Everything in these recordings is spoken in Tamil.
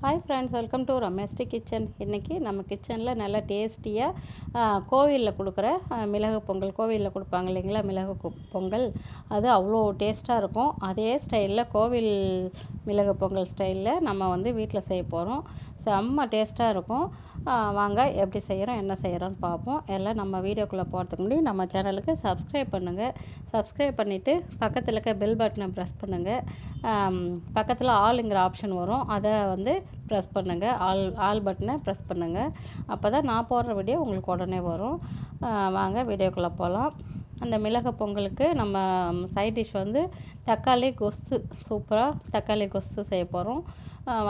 ஹாய் ஃப்ரெண்ட்ஸ் வெல்கம் டு ரமேஸ்டி கிச்சன் இன்றைக்கி நம்ம கிச்சனில் நல்லா டேஸ்டியாக கோவிலில் கொடுக்குற மிளகு பொங்கல். கோவிலில் கொடுப்பாங்க இல்லைங்களா மிளகு பொங்கல். அது அவ்வளோ டேஸ்ட்டாக இருக்கும். அதே ஸ்டைலில் கோவில் மிளகு பொங்கல் ஸ்டைலில் நம்ம வந்து வீட்டில் செய்ய போகிறோம் செம்ம டேஸ்ட்டாக இருக்கும். வாங்க எப்படி செய்கிறோம் என்ன செய்கிறோன்னு பார்ப்போம். எல்லாம் நம்ம வீடியோக்குள்ளே போகிறதுக்கு முன்னாடி நம்ம சேனலுக்கு சப்ஸ்கிரைப் பண்ணுங்கள் சப்ஸ்கிரைப் பண்ணிவிட்டு பக்கத்தில் இருக்க பெல் பட்டனை ப்ரெஸ் பண்ணுங்கள் பக்கத்தில் ஆளுங்கிற ஆப்ஷன் வரும். அதை வந்து ப்ரெஸ் பண்ணுங்கள் ஆல் ஆல் பட்டனை ப்ரெஸ் பண்ணுங்கள் அப்போ தான் நான் போடுற வீடியோ உங்களுக்கு உடனே வரும். வாங்க வீடியோக்குள்ளே போகலாம் அந்த மிளகு பொங்கலுக்கு நம்ம சைட் டிஷ் வந்து தக்காளி கொசு சூப்பராக தக்காளி கொஸ்து செய்ய போகிறோம்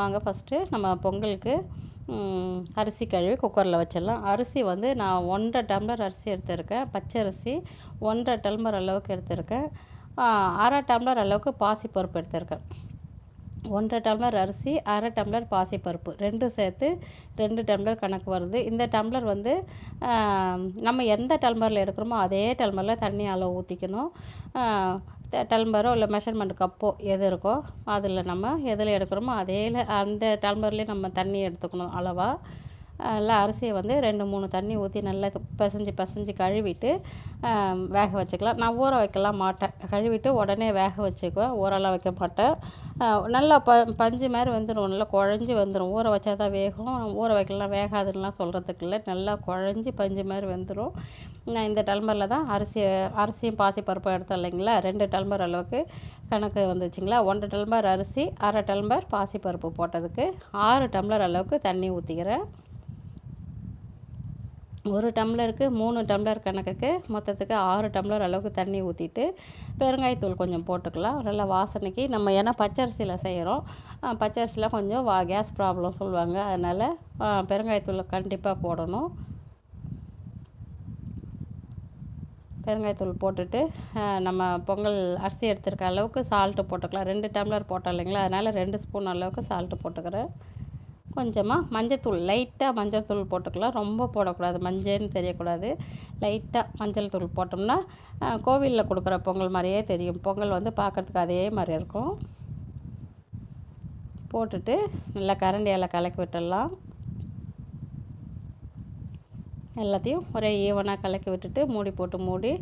வாங்க ஃபஸ்ட்டு நம்ம பொங்கலுக்கு அரிசி கழுவி குக்கரில் வச்சிடலாம். அரிசி வந்து நான் ஒன்றரை டம்ளர் அரிசி எடுத்திருக்கேன். பச்சை அரிசி ஒன்றரை டம்ளர் அளவுக்கு எடுத்திருக்கேன். அரை டம்ளர் அளவுக்கு பாசிப்பருப்பு எடுத்திருக்கேன். ஒன்றரை டம்ளர் அரிசி அரை டம்ளர் பாசிப்பருப்பு. ரெண்டும் சேர்த்து ரெண்டு டம்ளர் கணக்கு வருது. இந்த டம்ளர் வந்து நம்ம எந்த டம்ளரில் எடுக்கிறோமோ அதே டம்ளரில் தண்ணி அளவு ஊற்றிக்கணும் டம்ளரோ இல்லை மெஷர்மெண்ட் கப்போ எது இருக்கோ அதில் நம்ம எதில் எடுக்கிறோமோ அதே அந்த டம்ளர்லேயே நம்ம தண்ணி எடுத்துக்கணும் அளவாக நல்லா அரிசியை வந்து ரெண்டு மூணு தண்ணி ஊற்றி நல்லா பிசைஞ்சு பிசைஞ்சு கழுவிட்டு வேக வச்சுக்கலாம். நான் ஊற வைக்கலாம் மாட்டேன். கழுவிட்டு உடனே வேக வச்சுக்குவேன். ஊறலாம் வைக்க மாட்டேன். நல்லா ப பஞ்சு மாதிரி வந்துடும் நல்லா குழஞ்சி வந்துடும் ஊற வச்சா தான் வேகும். ஊற வைக்கலாம். வேகாதுன்னெலாம் சொல்கிறதுக்கு இல்லை. நல்லா குழஞ்சி பஞ்சு மாதிரி வந்துடும் நான் இந்த டல்மரில் தான் அரிசி அரிசியும் பாசிப்பருப்பும் எடுத்தோம் இல்லைங்களா? ரெண்டு டல்மர் அளவுக்கு கணக்கு வந்துச்சுங்களா? ஒன்றரை டல்மர் அரிசி அரை டல்மர் பாசிப்பருப்பு போட்டதுக்கு ஆறு டம்ளர் அளவுக்கு தண்ணி ஊற்றிக்கிறேன் ஒரு டம்ளருக்கு மூணு டம்ளர் கணக்குக்கு மொத்தத்துக்கு ஆறு டம்ளர் அளவுக்கு தண்ணி ஊற்றிட்டு பெருங்காயத்தூள் கொஞ்சம் போட்டுக்கலாம். நல்லா வாசனைக்கு நம்ம ஏன்னா பச்சரிசியில் செய்கிறோம் பச்சரிசியில் கொஞ்சம் வா கேஸ் ப்ராப்ளம் சொல்லுவாங்க. அதனால் பெருங்காயத்தூள் கண்டிப்பாக போடணும். பெருங்காயத்தூள் போட்டுட்டு நம்ம பொங்கல் அரிசி எடுத்துருக்க அளவுக்கு சால்ட்டு போட்டுக்கலாம். ரெண்டு டம்ளர் போட்டோம் இல்லைங்களா? அதனால் ரெண்டு ஸ்பூன் அளவுக்கு சால்ட்டு போட்டுக்கிறேன். கொஞ்சமாக மஞ்சத்தூள் லைட்டாக மஞ்சள் தூள் போட்டுக்கலாம். ரொம்ப போடக்கூடாது. மஞ்சள்னு தெரியக்கூடாது. லைட்டாக மஞ்சள் தூள் போட்டோம்னா கோவிலில் கொடுக்குற பொங்கல் மாதிரியே தெரியும். பொங்கல் வந்து பார்க்குறதுக்கு அதே மாதிரி இருக்கும். போட்டுட்டு நல்லா கரண்டியால் கலக்கி விட்டுடலாம். எல்லாத்தையும் ஒரே ஈவனாக கலக்கி விட்டுட்டு மூடி போட்டு மூடி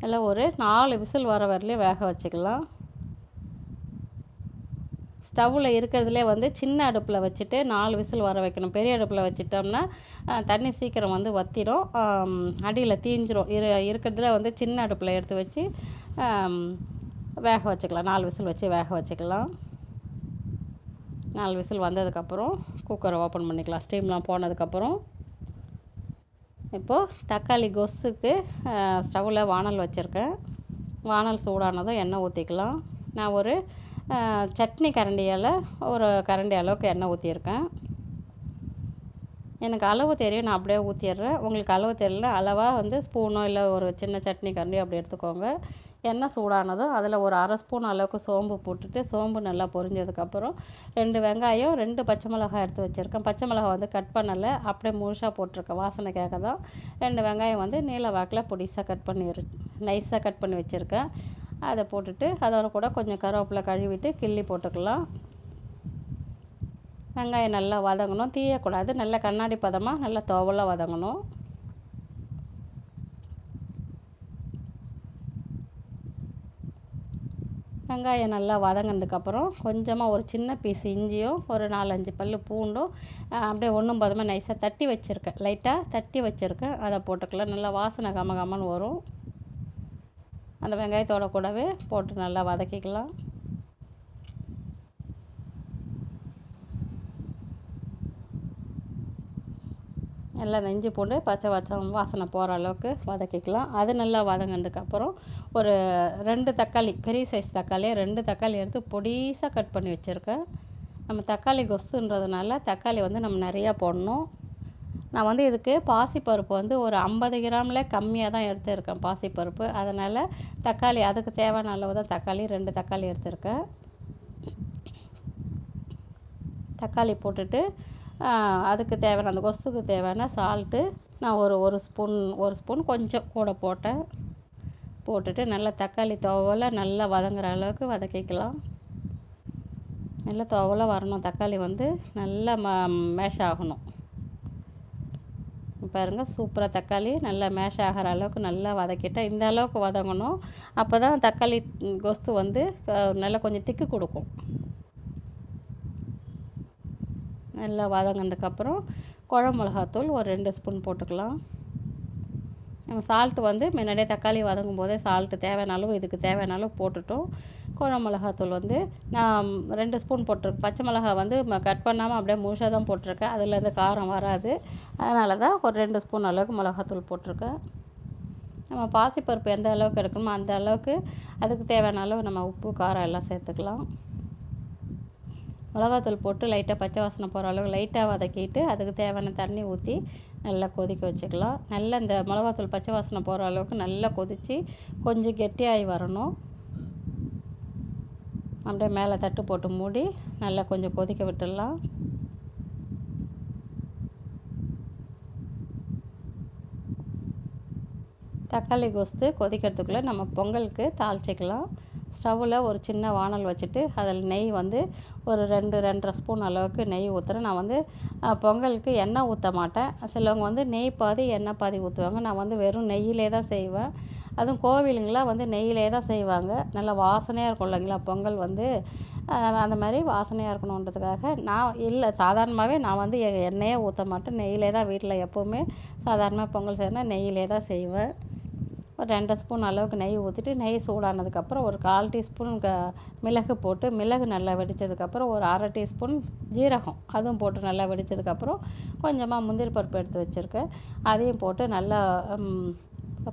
நல்லா ஒரு நாலு விசில் வர வரலையும் வேக வச்சுக்கலாம். ஸ்டவ்வில் இருக்கிறதுலே வந்து சின்ன அடுப்பில் வச்சுட்டு நாலு விசில் வர வைக்கணும். பெரிய அடுப்பில் வச்சுட்டோம்னா தண்ணி சீக்கிரம் வந்து வத்திரும். அடியில் தீஞ்சிரும். இரு இருக்கிறதுல வந்து சின்ன அடுப்பில் எடுத்து வச்சு வேக வச்சுக்கலாம். நாலு விசில் வச்சு வேக வச்சுக்கலாம். நாலு விசில் வந்ததுக்கப்புறம் குக்கரை ஓப்பன் பண்ணிக்கலாம். ஸ்டீம்லாம் போனதுக்கப்புறம். இப்போது தக்காளி கொஸ்ஸுக்கு ஸ்டவ்வில் வானல் வச்சுருக்கேன். வானல் சூடானதும் எண்ணெய் ஊற்றிக்கலாம் நான் ஒரு சட்னி கரண்டியால் ஒரு கரண்டி அளவுக்கு எண்ணெய் ஊற்றியிருக்கேன் எனக்கு அளவு தெரியும் நான் அப்படியே ஊற்றிடுறேன் உங்களுக்கு அளவு தெரியல அளவாக வந்து ஸ்பூனோ இல்லை ஒரு சின்ன சட்னி கரண்டி அப்படி எடுத்துக்கோங்க. எண்ணெய் சூடானதும் அதில் ஒரு அரை ஸ்பூன் அளவுக்கு சோம்பு போட்டுட்டு சோம்பு நல்லா பொரிஞ்சதுக்கப்புறம் ரெண்டு வெங்காயம் ரெண்டு பச்சை மிளகாய் எடுத்து வச்சுருக்கேன். பச்சை மிளகாய் வந்து கட் பண்ணலை அப்படியே முழுசாக போட்டிருக்கேன் வாசனைக்காக தான். ரெண்டு வெங்காயம் வந்து நீல வாக்கில் பொடிசாக கட் பண்ணி நைஸாக கட் பண்ணி வச்சுருக்கேன். அதை போட்டுட்டு அதோட கூட கொஞ்சம் கருவேப்பிலை கழுவிட்டு கிள்ளி போட்டுக்கலாம். வெங்காயம் நல்லா வதங்கணும். தீயக்கூடாது நல்லா கண்ணாடி பதமாக நல்லா துவலாக வதங்கணும். வெங்காயம் நல்லா வதங்கினதுக்கப்புறம் கொஞ்சமாக ஒரு சின்ன பீஸ் இஞ்சியும் ஒரு நாலஞ்சு பல் பூண்டும் அப்படியே ஒன்றும் பதமாக நைஸாக தட்டி வச்சுருக்கேன். லைட்டாக தட்டி வச்சுருக்கேன். அதை போட்டுக்கலாம். நல்லா வாசனை கம கமன்னு வரும். அந்த வெங்காயத்தோட கூடவே போட்டு நல்லா வதக்கிக்கலாம். எல்லாம் நெஞ்சு பூண்டு பச்சை வச்சம் வாசனை போகிற அளவுக்கு வதக்கிக்கலாம். அது நல்லா வதங்கினதுக்கப்புறம் ஒரு ரெண்டு தக்காளி பெரிய சைஸ் தக்காளியை ரெண்டு தக்காளி எடுத்து பொடிசாக கட் பண்ணி வச்சுருக்கேன். நம்ம தக்காளி கொசுன்றதுனால தக்காளி வந்து நம்ம நிறையா போடணும். நான் வந்து இதுக்கு பாசிப்பருப்பு வந்து ஒரு ஐம்பது கிராமில் கம்மியாக தான் எடுத்துருக்கேன் பாசிப்பருப்பு. அதனால் தக்காளி அதுக்கு தேவையான அளவு தான் தக்காளி ரெண்டு தக்காளி எடுத்திருக்கேன். தக்காளி போட்டுட்டு அதுக்கு தேவையான அந்த கொசுக்கு தேவையான சால்ட்டு நான் ஒரு ஒரு ஸ்பூன் ஒரு ஸ்பூன் கொஞ்சம் கூட போட்டேன். போட்டுட்டு நல்லா தக்காளி துவல நல்லா வதங்குற அளவுக்கு வதக்கிக்கலாம். நல்லா துவல வரணும். தக்காளி வந்து நல்லா ம மேஷ் ஆகணும். பாருங்கள் சூப்பராக தக்காளி நல்லா மேஷ் ஆகிற அளவுக்கு நல்லா வதக்கிட்டால் இந்த அளவுக்கு வதங்கணும். அப்போ தான் தக்காளி கொஸ்து வந்து நல்லா கொஞ்சம் திக்கு கொடுக்கும். நல்லா வதங்கினதுக்கப்புறம் குழம்பு மிளகாத்தூள் ஒரு ரெண்டு ஸ்பூன் போட்டுக்கலாம். சால்ட்டு வந்து முன்னாடியே தக்காளி வதங்கும் போதே சால்ட்டு தேவையான அளவு இதுக்கு தேவையான அளவு போட்டுட்டோம். குழம்பு மிளகாத்தூள் வந்து நான் ரெண்டு ஸ்பூன் போட்டிருக்கேன். பச்சை மிளகா வந்து கட் பண்ணாமல் அப்படியே முழுசாக தான் போட்டிருக்கேன். அதுலேருந்து காரம் வராது. அதனால தான் ஒரு ரெண்டு ஸ்பூன் அளவுக்கு மிளகாத்தூள் போட்டிருக்கேன். நம்ம பாசிப்பருப்பு எந்த அளவுக்கு எடுக்கணுமோ அந்த அளவுக்கு அதுக்கு தேவையான அளவு நம்ம உப்பு காரம் எல்லாம் சேர்த்துக்கலாம். மிளகாத்தூள் போட்டு லைட்டாக பச்சை வாசனை போகிற அளவுக்கு லைட்டாக வதக்கிட்டு அதுக்கு தேவையான தண்ணி ஊற்றி நல்லா கொதிக்க வச்சுக்கலாம். நல்லா இந்த மிளகாத்தூள் பச்சை வாசனை போகிற அளவுக்கு நல்லா கொதித்து கொஞ்சம் கெட்டியாகி வரணும். அப்படியே மேலே தட்டு போட்டு மூடி நல்லா கொஞ்சம் கொதிக்க விட்டுடலாம். தக்காளி கொஸ்து கொதிக்கிறதுக்குள்ளே நம்ம பொங்கலுக்கு தாளிச்சிக்கலாம். ஸ்டவ்வில் ஒரு சின்ன வானல் வச்சுட்டு அதில் நெய் வந்து ஒரு ரெண்டு ரெண்டரை ஸ்பூன் அளவுக்கு நெய் ஊற்றுறேன் நான் வந்து பொங்கலுக்கு எண்ணெய் ஊற்ற மாட்டேன். சிலவங்க வந்து நெய் பாதி எண்ணெய் பாதி ஊற்றுவாங்க நான் வந்து வெறும் நெய்யிலே தான் செய்வேன். அதுவும் கோவிலுங்களாம் வந்து நெய்யிலே தான் செய்வாங்க. நல்லா வாசனையாக இருக்கும் இல்லைங்களா? பொங்கல் வந்து அந்த மாதிரி வாசனையாக இருக்கணுன்றதுக்காக நான் இல்லை சாதாரணமாகவே நான் வந்து எண்ணெயே ஊற்ற மாட்டேன். நெய்யிலே தான் வீட்டில் எப்போவுமே சாதாரணமாக பொங்கல் செய்யணும்னா நெய்யிலே தான் செய்வேன். ஒரு ரெண்டு ஸ்பூன் அளவுக்கு நெய் ஊற்றிட்டு நெய் சூடானதுக்கப்புறம் ஒரு கால் டீஸ்பூன் க மிளகு போட்டு மிளகு நல்லா வெடித்ததுக்கப்புறம் ஒரு அரை டீஸ்பூன் ஜீரகம் அதுவும் போட்டு நல்லா வெடித்ததுக்கப்புறம் கொஞ்சமாக முந்திரி பருப்பு எடுத்து வச்சுருக்கேன். அதையும் போட்டு நல்லா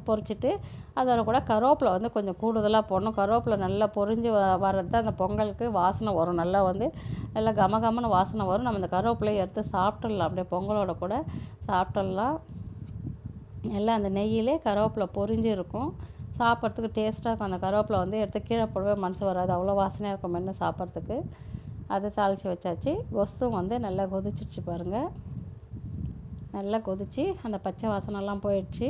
பொரிச்சிட்டு அதோட கூட கருவேப்பிலை வந்து கொஞ்சம் கூடுதலாக போடணும். கருவேப்பிலை நல்லா பொரிஞ்சு வ வர்றது அந்த பொங்கலுக்கு வாசனை வரும். நல்லா வந்து நல்லா கம வாசனை வரும். நம்ம இந்த கருவேப்பிலையை எடுத்து சாப்பிட்றலாம் அப்படியே பொங்கலோட கூட சாப்பிட்றலாம் எல்லாம் அந்த நெய்யிலே கருவேப்பிலை பொரிஞ்சு இருக்கும். சாப்பிட்றதுக்கு டேஸ்ட்டாக இருக்கும். அந்த கருவேப்பிலை வந்து எடுத்து கீழே போடவே மனசு வராது. அவ்வளோ வாசனையாக இருக்கும் மென்று சாப்பிட்றதுக்கு. அதை தாளித்து வச்சாச்சு. கொசும் வந்து நல்லா கொதிச்சிடுச்சு பாருங்கள் நல்லா கொதித்து அந்த பச்சை வாசனைலாம் போயிடுச்சு.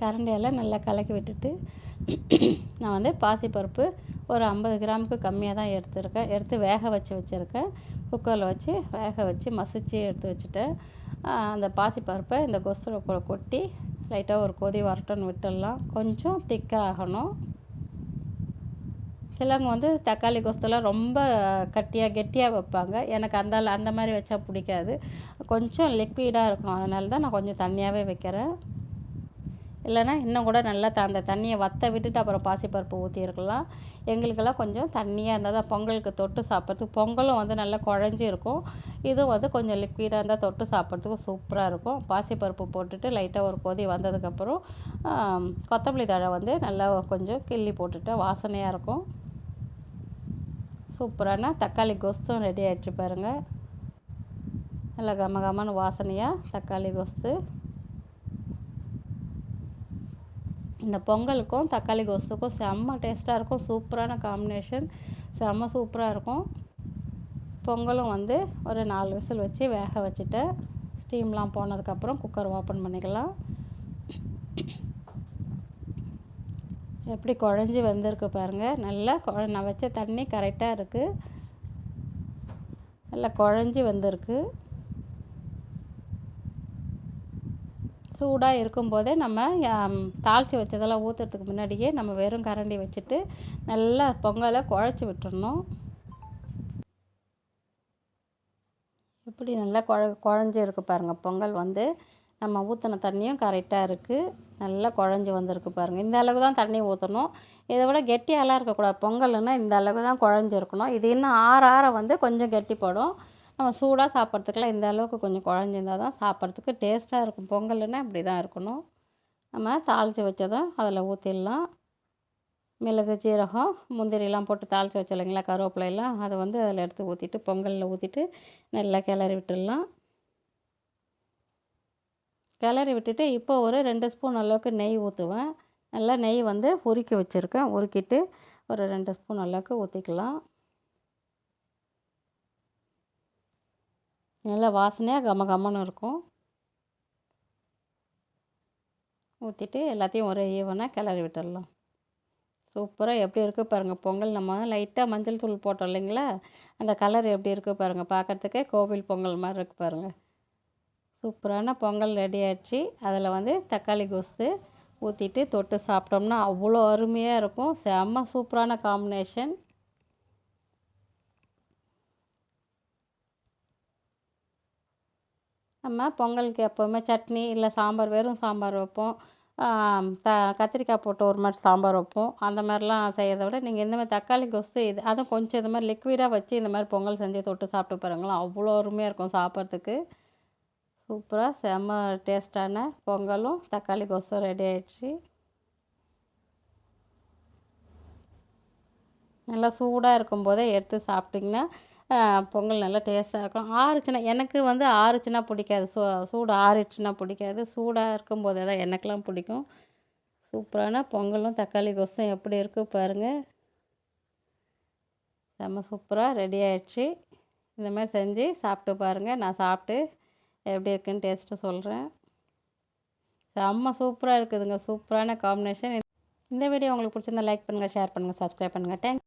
கரண்டியால் நல்லா கலக்கி விட்டுட்டு நான் வந்து பாசிப்பருப்பு ஒரு ஐம்பது கிராமுக்கு கம்மியாக தான் எடுத்துருக்கேன். எடுத்து வேக வச்சு வச்சுருக்கேன். குக்கரில் வச்சு வேக வச்சு மசிச்சு எடுத்து வச்சுட்டேன். அந்த பாசிப்பருப்பை இந்த கொசுரை கூட கொட்டி லைட்டாக ஒரு கொதி வரட்டும்னு விட்டுடலாம். கொஞ்சம் திக்காகணும். சிலவங்க வந்து தக்காளி கொசுலாம் ரொம்ப கட்டியாக கெட்டியாக வைப்பாங்க. எனக்கு அந்த அந்த மாதிரி வச்சா பிடிக்காது. கொஞ்சம் லிக்விடாக இருக்கணும். அதனால தான் நான் கொஞ்சம் தண்ணியாகவே வைக்கிறேன். இல்லைன்னா இன்னும் கூட நல்லா த அந்த தண்ணியை வற்ற விட்டுட்டு அப்புறம் பாசிப்பருப்பு ஊற்றிருக்கலாம் எங்களுக்கெல்லாம் கொஞ்சம் தண்ணியாக இருந்தால் தான் பொங்கலுக்கு தொட்டு சாப்பிட்றதுக்கு பொங்கலும் வந்து நல்லா குழஞ்சி இருக்கும். இதுவும் வந்து கொஞ்சம் லிக்விடாக இருந்தால் தொட்டு சாப்பிட்றதுக்கு சூப்பராக இருக்கும். பாசிப்பருப்பு போட்டுட்டு லைட்டாக ஒரு கொதி வந்ததுக்கப்புறம் கொத்தமல்லி தழை வந்து நல்லா கொஞ்சம் கிள்ளி போட்டுட்டு வாசனையாக இருக்கும். சூப்பரான தக்காளி கொஸ்தும் ரெடி ஆகிடுச்சு பாருங்கள் நல்லா கம கமன்னு வாசனையாக தக்காளி கொஸ்து. இந்த பொங்கலுக்கும் தக்காளி கொசுக்கும் செம்ம டேஸ்ட்டாக இருக்கும். சூப்பரான காம்பினேஷன் செம்ம சூப்பராக இருக்கும். பொங்கலும் வந்து ஒரு நாலு விசில் வச்சு வேக வச்சுட்டேன். ஸ்டீம்லாம் போனதுக்கப்புறம் குக்கர் ஓப்பன் பண்ணிக்கலாம். எப்படி குழஞ்சி வந்திருக்கு பாருங்கள் நல்லா குழ நான் வச்ச தண்ணி கரெக்டாக இருக்குது நல்லா குழஞ்சி வந்திருக்கு. சூடாக இருக்கும்போதே நம்ம தாளித்து வச்சதெல்லாம் ஊற்றுறதுக்கு முன்னாடியே நம்ம வெறும் கரண்டி வச்சுட்டு நல்லா பொங்கலை குழச்சி விட்டுறணும். இப்படி நல்லா குழ குழஞ்சி இருக்கு பாருங்கள் பொங்கல் வந்து நம்ம ஊற்றின தண்ணியும் கரெக்டாக இருக்குது நல்லா குழஞ்சி வந்திருக்கு பாருங்கள் இந்த அளவுக்கு தான் தண்ணி ஊற்றணும் இதை விட கெட்டியாலாம் இருக்கக்கூடாது. பொங்கல்னால் இந்த அளவு தான் குழஞ்சி இருக்கணும். இது இன்னும் ஆற ஆற வந்து கொஞ்சம் கெட்டிப்படும் நம்ம சூடாக சாப்பிட்றதுக்குலாம் இந்த அளவுக்கு கொஞ்சம் குழஞ்சிருந்தா தான் சாப்பிட்றதுக்கு டேஸ்ட்டாக இருக்கும். பொங்கல்னா இப்படி தான் இருக்கணும். நம்ம தாளித்து வச்சதும் அதில் ஊற்றிடலாம் மிளகு சீரகம் முந்திரிலாம் போட்டு தாளித்து வச்சோம் இல்லைங்களா கருவேப்பிலையெல்லாம் அதை வந்து அதில் எடுத்து ஊற்றிட்டு பொங்கலில் ஊற்றிட்டு நல்லா கிளறி விட்டுடலாம். கிளறி விட்டுட்டு இப்போ ஒரு ரெண்டு ஸ்பூன் அளவுக்கு நெய் ஊற்றுவேன். நல்லா நெய் வந்து உருக்கி வச்சுருக்கேன். உருக்கிட்டு ஒரு ரெண்டு ஸ்பூன் அளவுக்கு ஊற்றிக்கலாம் நல்லா வாசனையாக கம கமன்னு இருக்கும். ஊற்றிட்டு எல்லாத்தையும் ஒரே ஈவனாக கிளறி விட்டுடலாம் சூப்பராக எப்படி இருக்குது பாருங்கள் பொங்கல் நம்ம லைட்டாக மஞ்சள் தூள் போட்டோம் இல்லைங்களா? அந்த கலர் எப்படி இருக்குது பாருங்கள் பார்க்குறதுக்கே கோவில் பொங்கல் மாதிரி இருக்குது பாருங்கள் சூப்பரான பொங்கல் ரெடி ஆகிடுச்சு அதில் வந்து தக்காளி கொஸ்து ஊற்றிட்டு தொட்டு சாப்பிட்டோம்னா அவ்வளோ அருமையாக இருக்கும். செம்ம சூப்பரான காம்பினேஷன் நம்ம பொங்கலுக்கு எப்போவுமே சட்னி இல்லை சாம்பார் வெறும் சாம்பார் வைப்போம். த கத்திரிக்காய் போட்டு ஒரு மாதிரி சாம்பார் வைப்போம். அந்த மாதிரிலாம் செய்கிறத விட நீங்கள் இந்த மாதிரி தக்காளி கொசு இது அதுவும் கொஞ்சம் இந்த மாதிரி லிக்விடாக வச்சு இந்த மாதிரி பொங்கல் செஞ்சு தொட்டு சாப்பிட்டு பாருங்களேன். அவ்வளோ அருமையாக இருக்கும் சாப்பிட்றதுக்கு. சூப்பராக செம்ம டேஸ்ட்டான பொங்கலும் தக்காளி கொசும் ரெடி ஆயிடுச்சு. நல்லா சூடாக இருக்கும்போதே எடுத்து சாப்பிட்டிங்கன்னா பொங்கல் நல்லா டேஸ்ட்டாக இருக்கும். ஆறுச்சுன்னா எனக்கு வந்து ஆறுச்சுன்னா பிடிக்காது. சூ சூடு ஆறிடுச்சுன்னா பிடிக்காது. சூடாக இருக்கும்போது தான் எனக்கெலாம் பிடிக்கும். சூப்பரான பொங்கலும் தக்காளி கொசும் எப்படி இருக்குது பாருங்கள் செம்ம சூப்பராக ரெடி ஆயிடுச்சு. இந்த மாதிரி செஞ்சு சாப்பிட்டு பாருங்கள் நான் சாப்பிட்டு எப்படி இருக்குன்னு டேஸ்ட்டு சொல்கிறேன் செம்ம சூப்பராக இருக்குதுங்க. சூப்பரான காம்பினேஷன் இந்த வீடியோ உங்களுக்கு பிடிச்சிருந்தா லைக் பண்ணுங்கள் ஷேர் பண்ணுங்கள் சப்ஸ்கிரைப் பண்ணுங்கள் தேங்க்